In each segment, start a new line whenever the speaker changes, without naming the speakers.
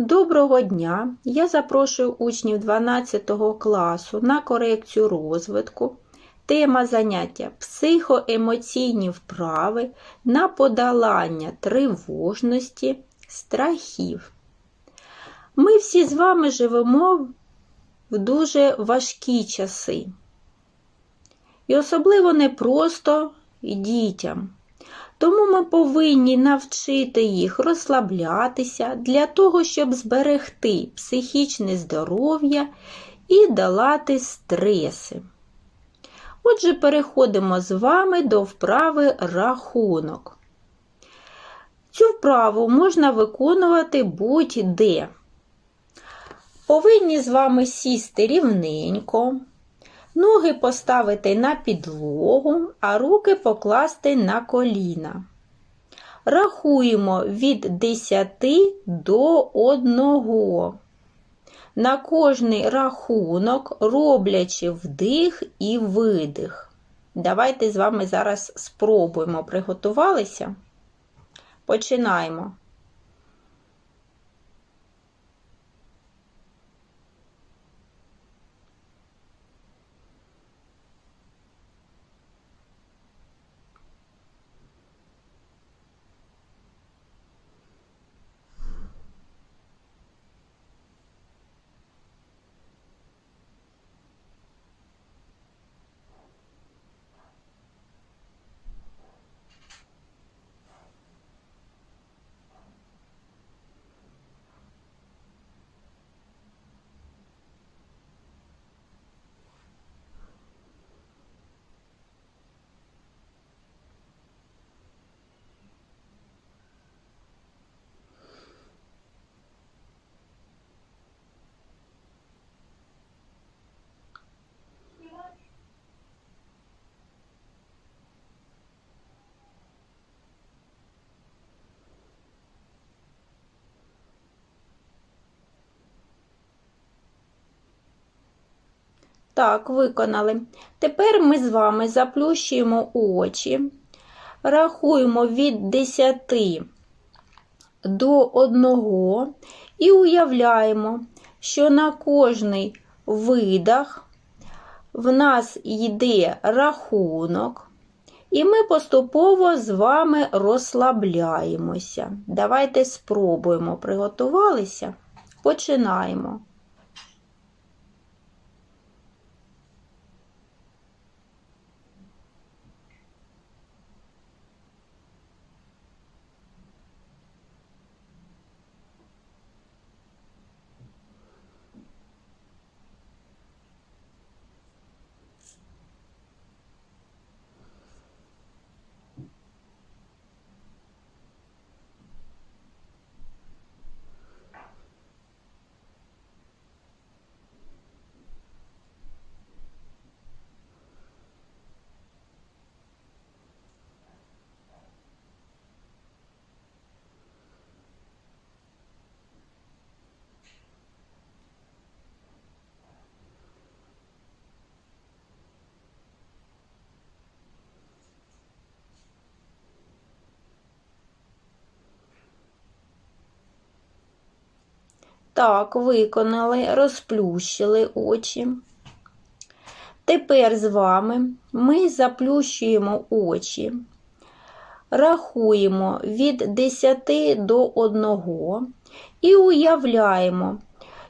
Доброго дня! Я запрошую учнів 12 класу на корекцію розвитку. Тема заняття психоемоційні вправи на подолання тривожності, страхів. Ми всі з вами живемо в дуже важкі часи. І особливо непросто дітям. Тому ми повинні навчити їх розслаблятися для того, щоб зберегти психічне здоров'я і долати стреси. Отже, переходимо з вами до вправи рахунок. Цю вправу можна виконувати будь-де. Повинні з вами сісти рівненько, ноги поставити на підлогу, а руки покласти на коліна. Рахуємо від 10 до 1. На кожний рахунок роблячи вдих і видих. Давайте з вами зараз спробуємо. Приготувалися? Починаємо. Так, виконали. Тепер ми з вами заплющуємо очі, рахуємо від 10 до 1 і уявляємо, що на кожний видах в нас йде рахунок, і ми поступово з вами розслабляємося. Давайте спробуємо. Приготувалися? Починаємо. Так, виконали, розплющили очі. Тепер з вами ми заплющуємо очі, рахуємо від 10 до 1 і уявляємо,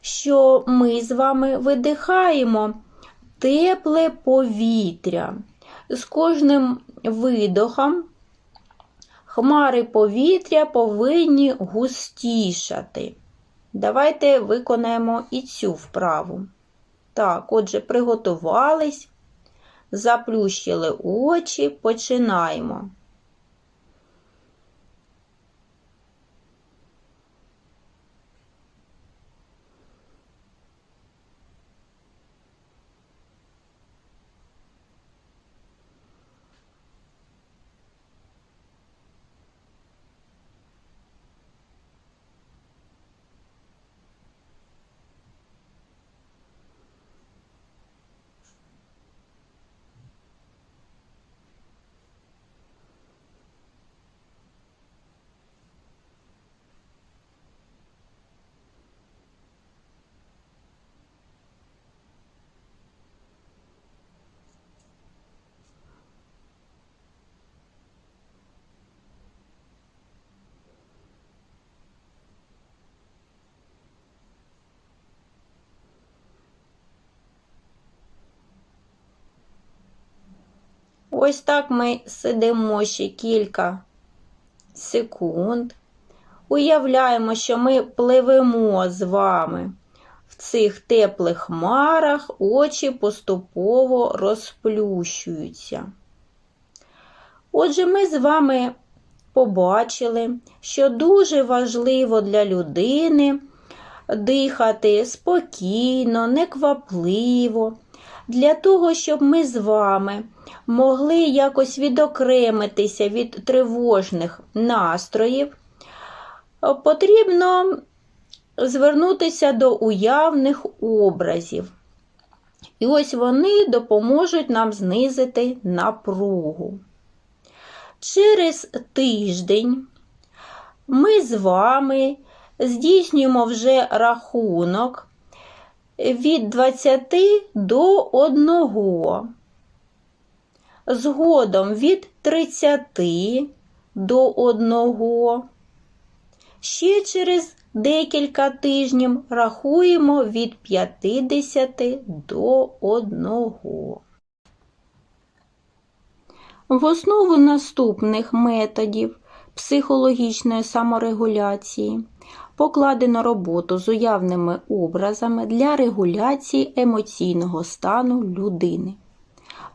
що ми з вами видихаємо тепле повітря. З кожним видохом хмари повітря повинні густішати. Давайте виконаємо і цю вправу. Так, отже, приготувались, заплющили очі, починаємо. Ось так ми сидимо ще кілька секунд. Уявляємо, що ми пливемо з вами в цих теплих хмарах, очі поступово розплющуються. Отже, ми з вами побачили, що дуже важливо для людини дихати спокійно, неквапливо, для того, щоб ми з вами могли якось відокремитися від тривожних настроїв, потрібно звернутися до уявних образів. І ось вони допоможуть нам знизити напругу. Через тиждень ми з вами здійснюємо вже рахунок від 20 до 1. Згодом від 30 до 1. Ще через декілька тижнів рахуємо від 50 до 1. В основу наступних методів психологічної саморегуляції покладено роботу з уявними образами для регуляції емоційного стану людини.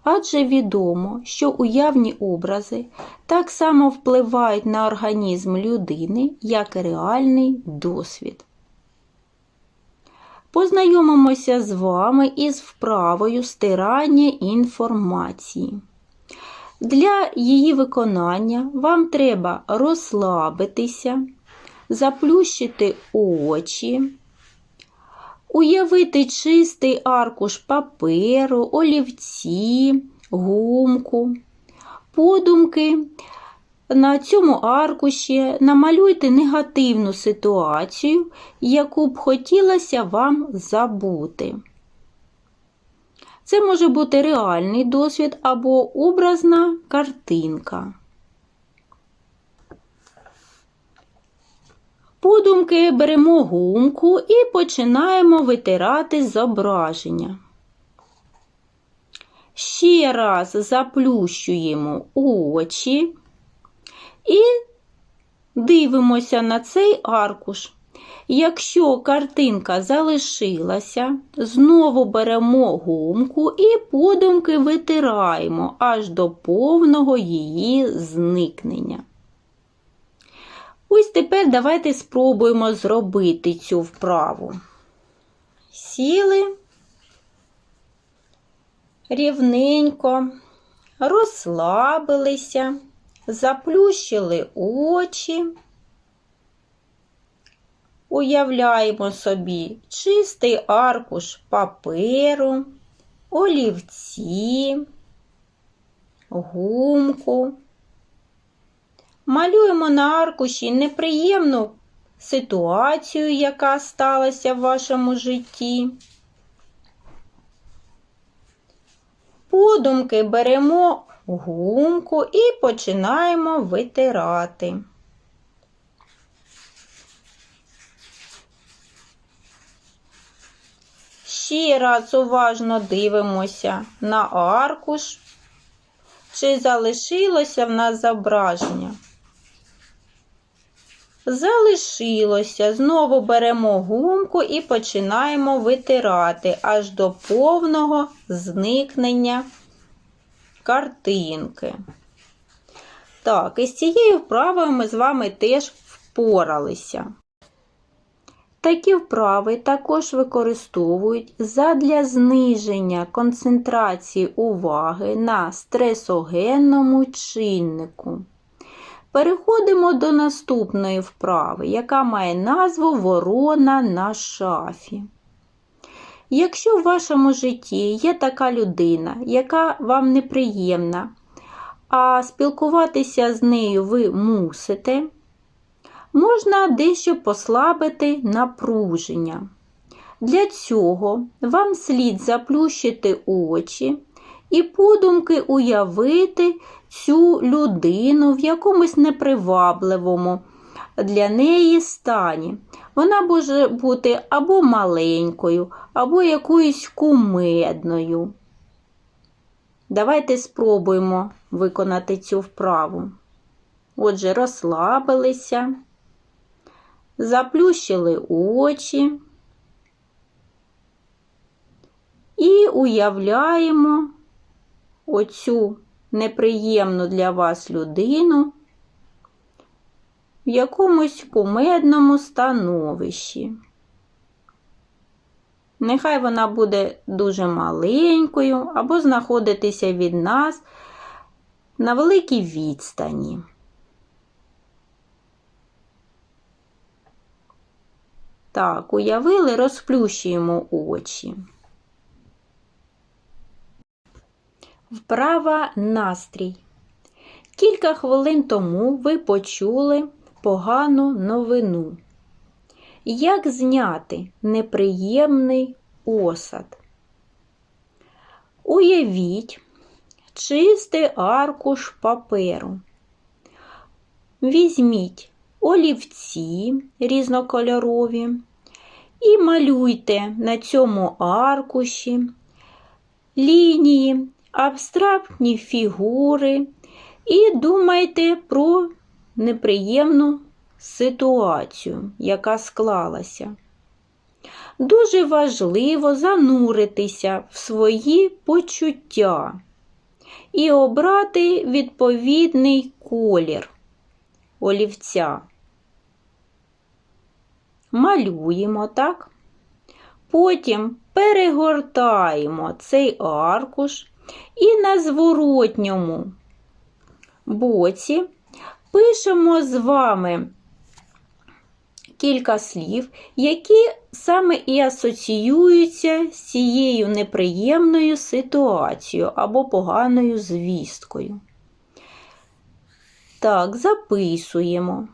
Адже відомо, що уявні образи так само впливають на організм людини, як і реальний досвід. Познайомимося з вами із вправою стирання інформації. Для її виконання вам треба розслабитися, заплющити очі, уявити чистий аркуш паперу, олівці, гумку, подумки. На цьому аркуші намалюйте негативну ситуацію, яку б хотілося вам забути. Це може бути реальний досвід або образна картинка. Подумки беремо гумку і починаємо витирати зображення. Ще раз заплющуємо очі і дивимося на цей аркуш. Якщо картинка залишилася, знову беремо гумку і подумки витираємо аж до повного її зникнення. Ось тепер давайте спробуємо зробити цю вправу. Сіли рівненько, розслабилися, заплющили очі. Уявляємо собі чистий аркуш паперу, олівці, гумку. Малюємо на аркуші неприємну ситуацію, яка сталася в вашому житті. Подумки беремо гумку і починаємо витирати. Ще раз уважно дивимося на аркуш, чи залишилося в нас зображення. Залишилося. Знову беремо гумку і починаємо витирати аж до повного зникнення картинки. Так, і з цією вправою ми з вами теж впоралися. Такі вправи також використовують задля зниження концентрації уваги на стресогенному чиннику. Переходимо до наступної вправи, яка має назву Ворона на шафі. Якщо в вашому житті є така людина, яка вам неприємна, а спілкуватися з нею ви мусите, можна дещо послабити напруження. Для цього вам слід заплющити очі і подумки уявити цю людину в якомусь непривабливому для неї стані. Вона може бути або маленькою, або якоюсь кумедною. Давайте спробуємо виконати цю вправу. Отже, розслабилися, заплющили очі і уявляємо оцю неприємну для вас людину в якомусь кумедному становищі. Нехай вона буде дуже маленькою або знаходитися від нас на великій відстані. Так, уявили, розплющуємо очі. Вправа настрій. Кілька хвилин тому ви почули погану новину. Як зняти неприємний осад? Уявіть чистий аркуш паперу. Візьміть олівці різнокольорові і малюйте на цьому аркуші лінії, абстрактні фігури і думайте про неприємну ситуацію, яка склалася. Дуже важливо зануритися в свої почуття і обрати відповідний колір олівця. Малюємо так. Потім перегортаємо цей аркуш і на зворотньому боці пишемо з вами кілька слів, які саме і асоціюються з цією неприємною ситуацією або поганою звісткою. Так, записуємо.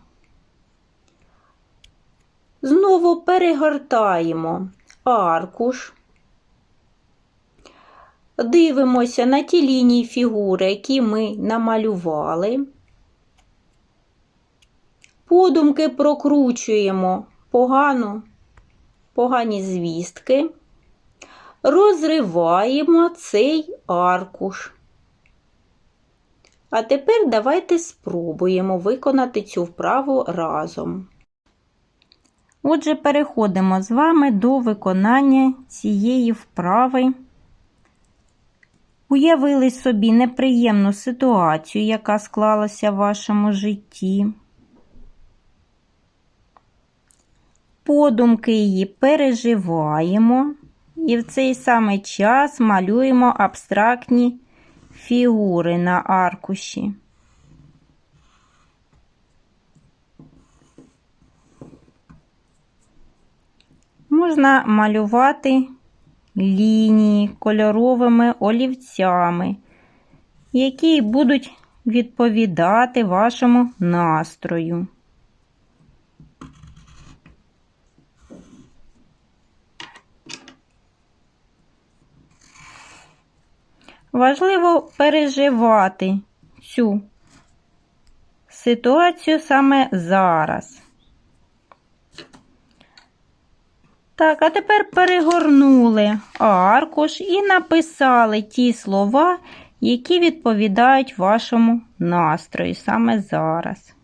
Знову перегортаємо аркуш. Дивимося на ті лінії фігури, які ми намалювали. Подумки прокручуємо погану, погані звістки, розриваємо цей аркуш. А тепер давайте спробуємо виконати цю вправу разом. Отже, переходимо з вами до виконання цієї вправи. Уявили собі неприємну ситуацію, яка склалася в вашому житті. Подумки її переживаємо і в цей самий час малюємо абстрактні фігури на аркуші. Можна малювати лінії кольоровими олівцями, які будуть відповідати вашому настрою. Важливо переживати цю ситуацію саме зараз. Так, а тепер перегорнули аркуш і написали ті слова, які відповідають вашому настрою саме зараз.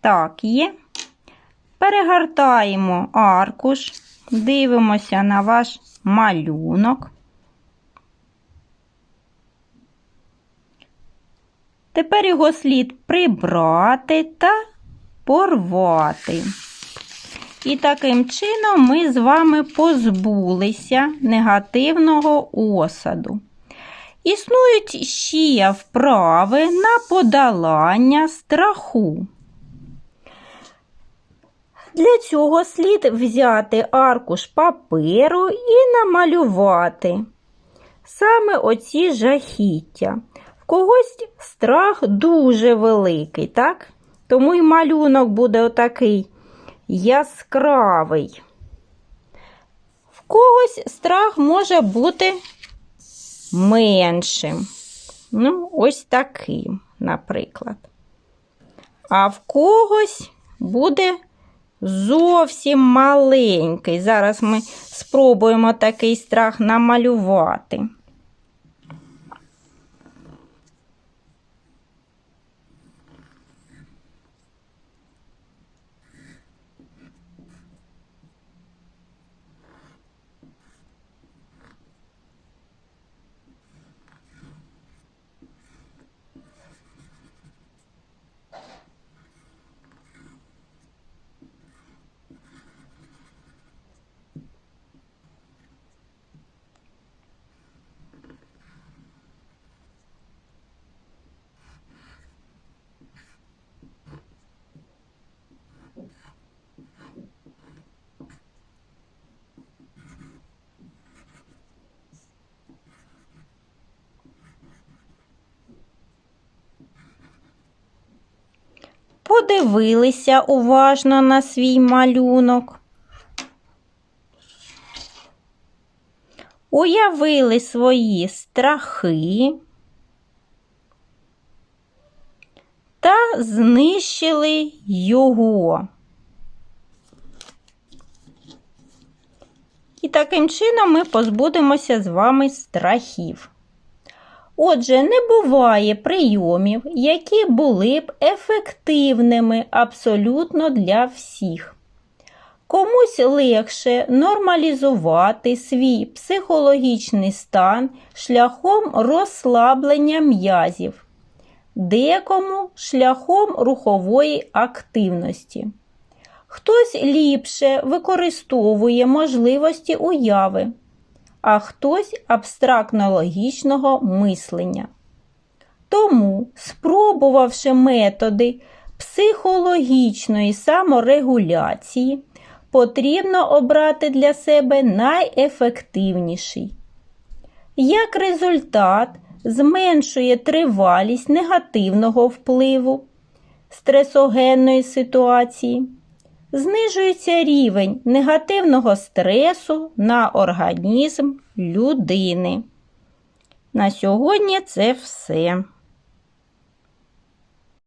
Так, є. Перегортаємо аркуш, дивимося на ваш малюнок. Тепер його слід прибрати та порвати. І таким чином ми з вами позбулися негативного осаду. Існують ще вправи на подолання страху. Для цього слід взяти аркуш паперу і намалювати саме оці жахіття. В когось страх дуже великий, так? Тому і малюнок буде отакий яскравий. В когось страх може бути меншим. Ну, ось таким, наприклад. А в когось буде зовсім маленький. Зараз ми спробуємо такий страх намалювати. Подивилися уважно на свій малюнок. Уявили свої страхи та знищили його. І таким чином ми позбудемося з вами страхів. Отже, не буває прийомів, які були б ефективними абсолютно для всіх. Комусь легше нормалізувати свій психологічний стан шляхом розслаблення м'язів, декому шляхом рухової активності. Хтось ліпше використовує можливості уяви а хтось абстрактно-логічного мислення. Тому, спробувавши методи психологічної саморегуляції, потрібно обрати для себе найефективніший. Як результат, зменшує тривалість негативного впливу стресогенної ситуації знижується рівень негативного стресу на організм людини. На сьогодні це все.